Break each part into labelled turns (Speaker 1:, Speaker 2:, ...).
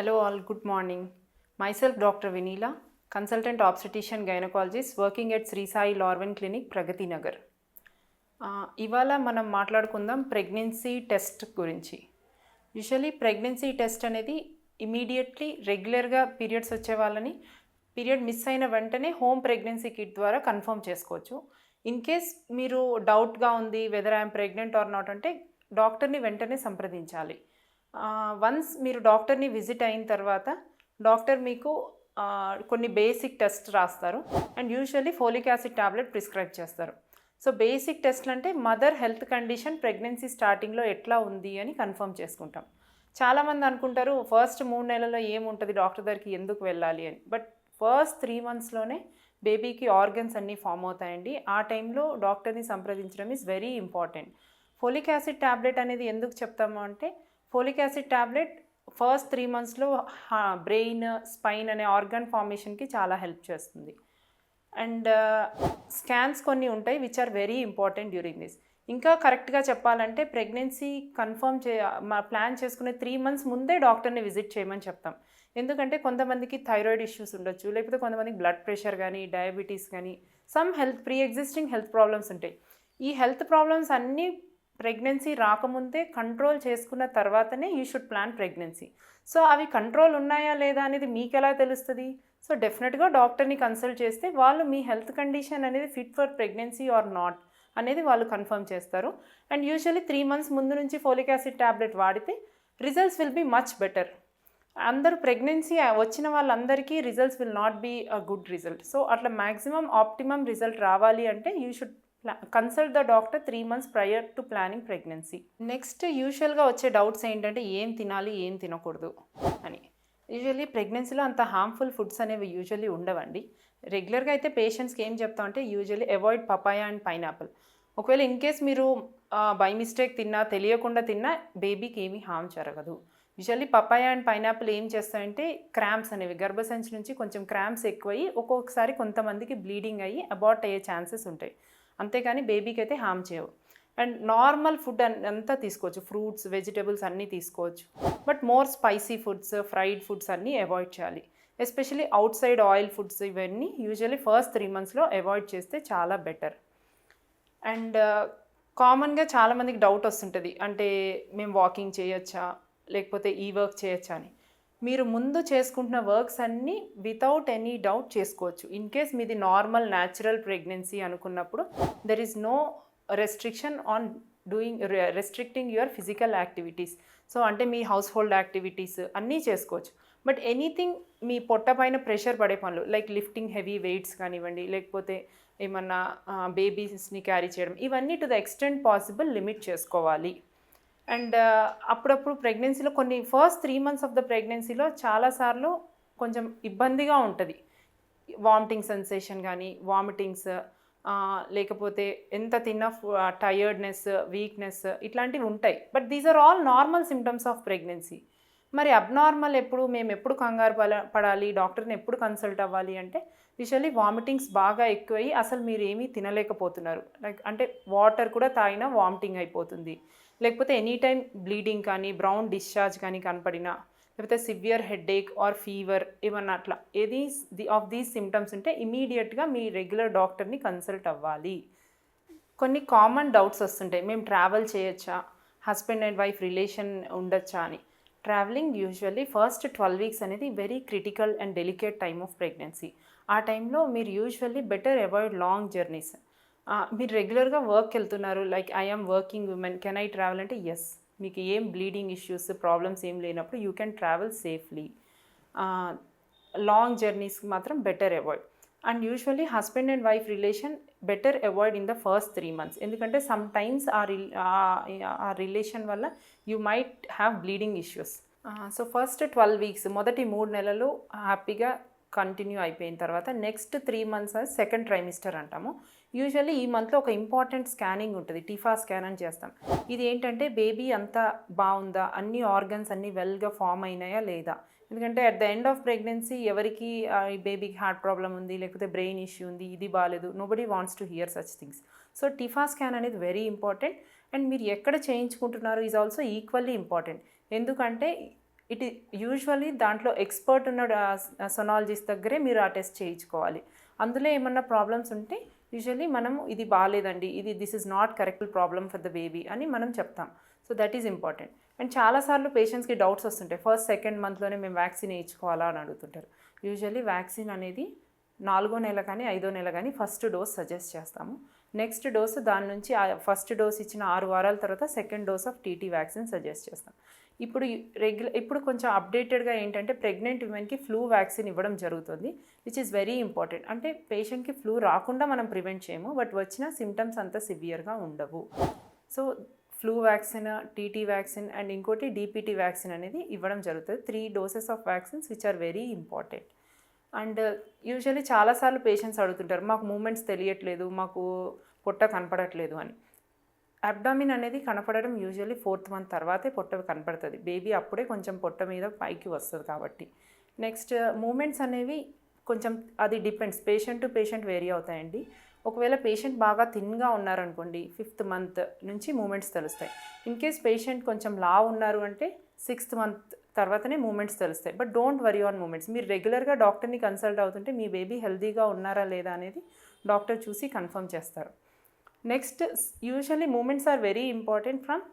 Speaker 1: Hello, all. Good morning. Myself, Dr. Vinila, consultant obstetrician gynecologist working at Sri Sai Lorwin Clinic, Pragati Nagar. ఇవాళ మనం మాట్లాడుకుందాం pregnancy test గురించి usually pregnancy test అనేది immediately రెగ్యులర్గా periods వచ్చే వాళ్ళని period miss అయిన వెంటనే హోమ్ ప్రెగ్నెన్సీ కిట్ ద్వారా కన్ఫర్మ్ చేసుకోవచ్చు ఇన్ కేస్ మీరు డౌట్గా ఉంది whether I'm pregnant or not అంటే డాక్టర్ని వెంటనే సంప్రదించాలి వన్స్ మీరు డాక్టర్ని విజిట్ అయిన తర్వాత డాక్టర్ మీకు కొన్ని బేసిక్ టెస్ట్ రాస్తారు. And usually folic acid tablet prescribe చేస్తారు. సో బేసిక్ టెస్ట్లు అంటే మదర్ హెల్త్ కండిషన్ ప్రెగ్నెన్సీ స్టార్టింగ్లో ఎట్లా ఉంది అని కన్ఫర్మ్ చేసుకుంటాం. చాలామంది అనుకుంటారు ఫస్ట్ మూడు నెలల్లో ఏముంటుంది డాక్టర్ దగ్గరికి ఎందుకు వెళ్ళాలి అని. బట్ ఫస్ట్ త్రీ మంత్స్లోనే బేబీకి ఆర్గన్స్ అన్నీ ఫామ్ అవుతాయండి. ఆ టైంలో డాక్టర్ని సంప్రదించడం is very important folic acid tablet అనేది ఎందుకు చెప్తాము అంటే folic acid tablet first three మంత్స్లో బ్రెయిన్ స్పైన్ అనే ఆర్గన్ ఫార్మేషన్కి చాలా హెల్ప్ చేస్తుంది. అండ్ స్కాన్స్ కొన్ని ఉంటాయి which are very important during this ఇంకా కరెక్ట్గా చెప్పాలంటే ప్రెగ్నెన్సీ కన్ఫర్మ్ చే మా ప్లాన్ చేసుకునే త్రీ మంత్స్ ముందే డాక్టర్ని విజిట్ చేయమని చెప్తాం. ఎందుకంటే కొంతమందికి థైరాయిడ్ ఇష్యూస్ ఉండొచ్చు లేకపోతే కొంతమందికి బ్లడ్ ప్రెషర్ కానీ డయాబెటీస్ కానీ some health pre existing health problems ఉంటాయి. ఈ హెల్త్ ప్రాబ్లమ్స్ అన్నీ ప్రెగ్నెన్సీ రాకముందే కంట్రోల్ చేసుకున్న తర్వాతనే you should plan pregnancy. So అవి కంట్రోల్ ఉన్నాయా లేదా అనేది మీకు ఎలా తెలుస్తుంది? సో డెఫినెట్గా డాక్టర్ని కన్సల్ట్ చేస్తే వాళ్ళు మీ హెల్త్ కండిషన్ అనేది fit for pregnancy or not అనేది వాళ్ళు కన్ఫర్మ్ చేస్తారు. అండ్ యూజువలీ త్రీ మంత్స్ ముందు నుంచి ఫోలిక్ యాసిడ్ ట్యాబ్లెట్ వాడితే results will be much better. అందరూ ప్రెగ్నెన్సీ వచ్చిన వాళ్ళందరికీ results will not be a good result. So అట్లా మ్యాక్సిమం ఆప్టిమమ్ రిజల్ట్ రావాలి అంటే you should consult the doctor three months prior to planning pregnancy next యూజువల్గా వచ్చే doubts ఏంటంటే ఏం తినాలి ఏం తినకూడదు అని. యూజువల్లీ ప్రెగ్నెన్సీలో అంత హార్మ్ఫుల్ ఫుడ్స్ అనేవి యూజువల్లీ ఉండవండి. రెగ్యులర్గా అయితే పేషెంట్స్కి ఏం చెప్తామంటే usually avoid papaya and pineapple ఒకవేళ ఇన్ కేస్ మీరు బై మిస్టేక్ తిన్నా తెలియకుండా తిన్నా బేబీకి ఏమీ హామ్ జరగదు. యూజువల్లీ పపాయ అండ్ పైనాపిల్ ఏం చేస్తాయంటే క్రాంప్స్ అనేవి గర్భసంచి నుంచి కొంచెం క్రాంప్స్ ఎక్కువయ్యి ఒక్కొక్కసారి కొంతమందికి బ్లీడింగ్ అయ్యి అబార్ట్ అయ్యే ఛాన్సెస్ ఉంటాయి. అంతేగాని బేబీకి అయితే హామ్ చేయవు. అండ్ నార్మల్ ఫుడ్ అంతా తీసుకోవచ్చు. ఫ్రూట్స్ వెజిటేబుల్స్ అన్నీ తీసుకోవచ్చు. But more spicy foods fried foods అన్నీ అవాయిడ్ చేయాలి. Especially outside oil foods ఇవన్నీ యూజువల్లీ ఫస్ట్ త్రీ మంత్స్లో అవాయిడ్ చేస్తే చాలా బెటర్. అండ్ కామన్గా చాలామందికి డౌట్ వస్తుంటుంది. అంటే మేము వాకింగ్ చేయొచ్చా? లేకపోతే ఈ వర్క్ చేయొచ్చా అని. మీరు ముందు చేసుకుంటున్న వర్క్స్ అన్నీ వితౌట్ ఎనీ డౌట్ చేసుకోవచ్చు. ఇన్ కేస్ మీది నార్మల్ న్యాచురల్ ప్రెగ్నెన్సీ అనుకున్నప్పుడు there is no restriction on doing restricting your physical activities so అంటే మీ హౌస్ హోల్డ్ యాక్టివిటీస్ అన్నీ చేసుకోవచ్చు. బట్ ఎనీథింగ్ మీ పొట్ట పైన ప్రెషర్ పడే పనులు లైక్ లిఫ్టింగ్ హెవీ వెయిట్స్ కానివ్వండి లేకపోతే ఏమన్నా బేబీస్ని క్యారీ చేయడం ఇవన్నీ to the extent possible limit చేసుకోవాలి. అండ్ అప్పుడప్పుడు ప్రెగ్నెన్సీలో కొన్ని first three months of the ప్రెగ్నెన్సీలో చాలాసార్లు కొంచెం ఇబ్బందిగా ఉంటుంది. వామిటింగ్ సెన్సేషన్ కానీ వామిటింగ్స్ లేకపోతే ఎంత తిన్నా టయర్డ్నెస్ వీక్నెస్ ఇట్లాంటివి ఉంటాయి. But these are all normal symptoms of pregnancy. మరి అబ్నార్మల్ ఎప్పుడు మేము ఎప్పుడు కంగారు పడ పడాలి డాక్టర్ని ఎప్పుడు కన్సల్ట్ అవ్వాలి అంటే యూజువల్లీ వామిటింగ్స్ బాగా ఎక్కువయ్యి అసలు మీరు ఏమీ తినలేకపోతున్నారు. లైక్ అంటే వాటర్ కూడా తాగినా వామిటింగ్ అయిపోతుంది. లేకపోతే ఎనీ టైం బ్లీడింగ్ కానీ బ్రౌన్ డిశ్చార్జ్ కానీ కనపడినా లేకపోతే సివియర్ హెడేక్ ఆర్ ఫీవర్ ఏమన్నా అట్లా ఏది ది ఆఫ్ దీస్ సిమ్టమ్స్ ఉంటే ఇమీడియట్గా మీ రెగ్యులర్ డాక్టర్ని కన్సల్ట్ అవ్వాలి. కొన్ని కామన్ డౌట్స్ వస్తుంటాయి. మేము ట్రావెల్ చేయొచ్చా? హస్బెండ్ అండ్ వైఫ్ రిలేషన్ ఉండొచ్చా అని. Travelling usually first twelve weeks అనేది very critical and delicate time of pregnancy. ఆ టైంలో మీరు usually better avoid long journeys. మీరు రెగ్యులర్గా వర్క్ వెళ్తున్నారు. Like I'm working women can I travel అంటే ఎస్ మీకు ఏం బ్లీడింగ్ ఇష్యూస్ ప్రాబ్లమ్స్ ఏం లేనప్పుడు you can travel safely long జర్నీస్కి మాత్రం better avoid and usually husband and wife relation better avoid in the first three months ఎందుకంటే some times ఆ రి ఆ రిలేషన్ వల్ల you might have bleeding issues so first twelve weeks మొదటి మూడు నెలలు హ్యాపీగా కంటిన్యూ అయిపోయిన తర్వాత next three months second trimester అంటాము. యూజువల్లీ ఈ మంత్లో ఒక ఇంపార్టెంట్ స్కానింగ్ ఉంటుంది. టీఫా స్కాన్ అని చేస్తాం. ఇది ఏంటంటే బేబీ అంతా బాగుందా? అన్ని ఆర్గన్స్ అన్నీ వెల్గా ఫామ్ అయినాయా లేదా? ఎందుకంటే at the end of pregnancy ఎవరికి ఈ బేబీకి హార్ట్ ప్రాబ్లం ఉంది లేకపోతే బ్రెయిన్ ఇష్యూ ఉంది ఇది బాగాలేదు nobody wants to hear such things so TIFFA scan అనేది వెరీ ఇంపార్టెంట్ అండ్ మీరు ఎక్కడ చేయించుకుంటున్నారు ఈజ్ ఆల్సో ఈక్వల్లీ ఇంపార్టెంట్ ఎందుకంటే ఇట్ యూజువలీ దాంట్లో ఎక్స్పర్ట్ ఉన్న సొనాలజిస్ట్ దగ్గరే మీరు ఆ టెస్ట్ చేయించుకోవాలి. అందులో ఏమన్నా ప్రాబ్లమ్స్ ఉంటే యూజువలీ మనం ఇది బాగాలేదండి ఇది this is not correct problem for the baby అని మనం చెప్తాం. So that is important. And చాలాసార్లు పేషెంట్స్కి డౌట్స్ వస్తుంటాయి. ఫస్ట్ సెకండ్ మంత్లోనే మేము వ్యాక్సిన్ వేయించుకోవాలా అని అడుగుతుంటారు. యూజువల్లీ వ్యాక్సిన్ అనేది నాలుగో నెల కానీ ఐదో నెల కానీ ఫస్ట్ డోస్ సజెస్ట్ చేస్తాము. నెక్స్ట్ డోస్ దాని నుంచి ఫస్ట్ డోస్ ఇచ్చిన ఆరు వారాల తర్వాత second dose of TT vaccine suggest చేస్తాం. ఇప్పుడు రెగ్యులర్ ఇప్పుడు కొంచెం అప్డేటెడ్గా ఏంటంటే ప్రెగ్నెంట్ ఉమెన్కి ఫ్లూ వ్యాక్సిన్ ఇవ్వడం జరుగుతుంది విచ్ ఈస్ వెరీ ఇంపార్టెంట్ అంటే పేషెంట్కి ఫ్లూ రాకుండా మనం ప్రివెంట్ చేయము బట్ వచ్చిన సిమ్టమ్స్ అంత సివియర్గా ఉండవు. So flu vaccine TT vaccine and ఇంకోటి డీపీటీ వ్యాక్సిన్ అనేది ఇవ్వడం జరుగుతుంది. Three doses of vaccines which are very important and usually చాలాసార్లు పేషెంట్స్ అడుగుతుంటారు మాకు మూమెంట్స్ తెలియట్లేదు మాకు పొట్ట కనపడట్లేదు అని. అబ్డామిన్ అనేది కనపడడం యూజువల్లీ ఫోర్త్ మంత్ తర్వాతే పొట్ట కనపడుతుంది. బేబీ అప్పుడే కొంచెం పొట్ట మీద పైకి వస్తుంది కాబట్టి. నెక్స్ట్ మూమెంట్స్ అనేవి కొంచెం అది depends. Patient to patient vary అవుతాయండి. ఒకవేళ పేషెంట్ బాగా థిన్గా ఉన్నారనుకోండి ఫిఫ్త్ మంత్ నుంచి మూమెంట్స్ తెలుస్తాయి. ఇన్ కేస్ పేషెంట్ కొంచెం లా ఉన్నారు అంటే సిక్స్త్ మంత్ తర్వాతనే మూమెంట్స్ తెలుస్తాయి. But don't worry on movements. మీరు రెగ్యులర్గా డాక్టర్ని కన్సల్ట్ అవుతుంటే మీ బేబీ హెల్తీగా ఉన్నారా లేదా అనేది డాక్టర్ చూసి కన్ఫర్మ్ చేస్తారు. Next usually movements are very important from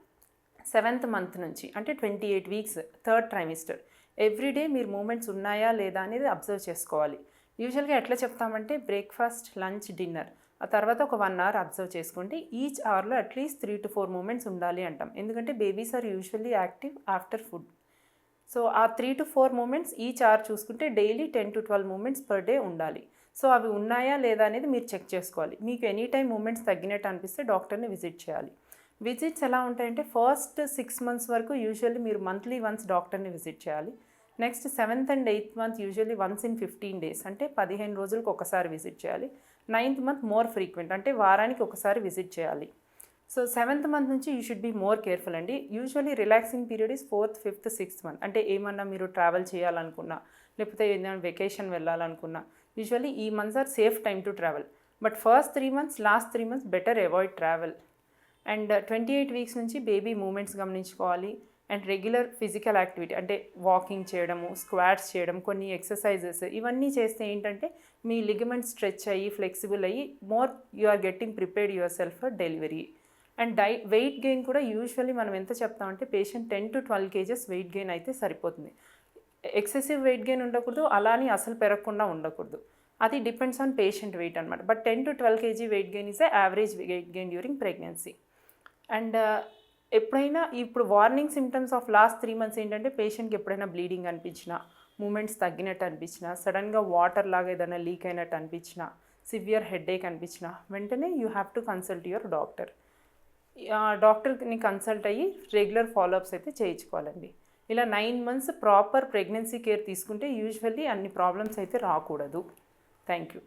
Speaker 1: seventh month నుంచి అంటే twenty eight weeks third trimester everyday మీరు మూమెంట్స్ ఉన్నాయా లేదా అనేది అబ్జర్వ్ చేసుకోవాలి. యూజువల్గా ఎట్లా చెప్తామంటే బ్రేక్ఫాస్ట్ లంచ్ డిన్నర్ ఆ తర్వాత ఒక వన్ అవర్ అబ్జర్వ్ చేసుకుంటే ఈచ్ అవర్లో at least three to four movements ఉండాలి అంటాం. ఎందుకంటే babies are usually active after food so ఆ three to four movements each hour చూసుకుంటే daily ten to twelve movements per day ఉండాలి. సో అవి ఉన్నాయా లేదా అనేది మీరు చెక్ చేసుకోవాలి. మీకు ఎనీ టైం మూమెంట్స్ తగ్గినట్టు అనిపిస్తే డాక్టర్ని విజిట్ చేయాలి. విజిట్స్ ఎలా ఉంటాయంటే ఫస్ట్ సిక్స్ మంత్స్ వరకు యూజువల్లీ మీరు మంత్లీ వన్స్ డాక్టర్ని విజిట్ చేయాలి. Next seventh and eighth month usually once in fifteen days అంటే పదిహేను రోజులకు ఒకసారి విజిట్ చేయాలి. నైన్త్ మంత్ మోర్ ఫ్రీక్వెంట్ అంటే వారానికి ఒకసారి విజిట్ చేయాలి. సో సెవెంత్ మంత్ నుంచి you should be more careful అండి. Usually relaxing period is fourth fifth sixth month. అంటే ఏమన్నా మీరు ట్రావెల్ చేయాలనుకున్నా లేకపోతే ఏదైనా వెకేషన్ వెళ్ళాలనుకున్నా యూజువల్లీ ఈ months are safe time to travel but first three months last three months better avoid travel and twenty eight weeks నుంచి baby movements గమనించుకోవాలి. అండ్ రెగ్యులర్ ఫిజికల్ యాక్టివిటీ అంటే వాకింగ్ చేయడము స్క్వాట్స్ చేయడం కొన్ని ఎక్సర్సైజెస్ ఇవన్నీ చేస్తే ఏంటంటే మీ లిగమెంట్ స్ట్రెచ్ అయ్యి ఫ్లెక్సిబుల్ అయ్యి more you are getting prepared yourself for delivery and diet weight gain కూడా యూజువల్లీ మనం ఎంత చెప్తామంటే patient ten to twelve kgs weight gain అయితే సరిపోతుంది. ఎక్సెసివ్ వెయిట్ గెయిన్ ఉండకూడదు అలానే అసలు పెరగకుండా ఉండకూడదు. అది డిపెండ్స్ ఆన్ పేషెంట్ వెయిట్ అనమాట but ten to twelve kg weight gain is average weight gain during pregnancy and ఎప్పుడైనా ఇప్పుడు warning symptoms of last three months ఏంటంటే పేషెంట్కి ఎప్పుడైనా బ్లీడింగ్ అనిపించినా మూమెంట్స్ తగ్గినట్టు అనిపించినా సడన్గా వాటర్ లాగా ఏదైనా లీక్ అయినట్టు అనిపించినా సివియర్ హెడేక్ అనిపించినా వెంటనే you have to consult your doctor డాక్టర్ని కన్సల్ట్ అయ్యి రెగ్యులర్ ఫాలోఅప్స్ అయితే చేయించుకోవాలండి. ఇలా nine months proper pregnancy care తీసుకుంటే యూజువల్లీ అన్ని ప్రాబ్లమ్స్ అయితే రాకూడదు. Thank you.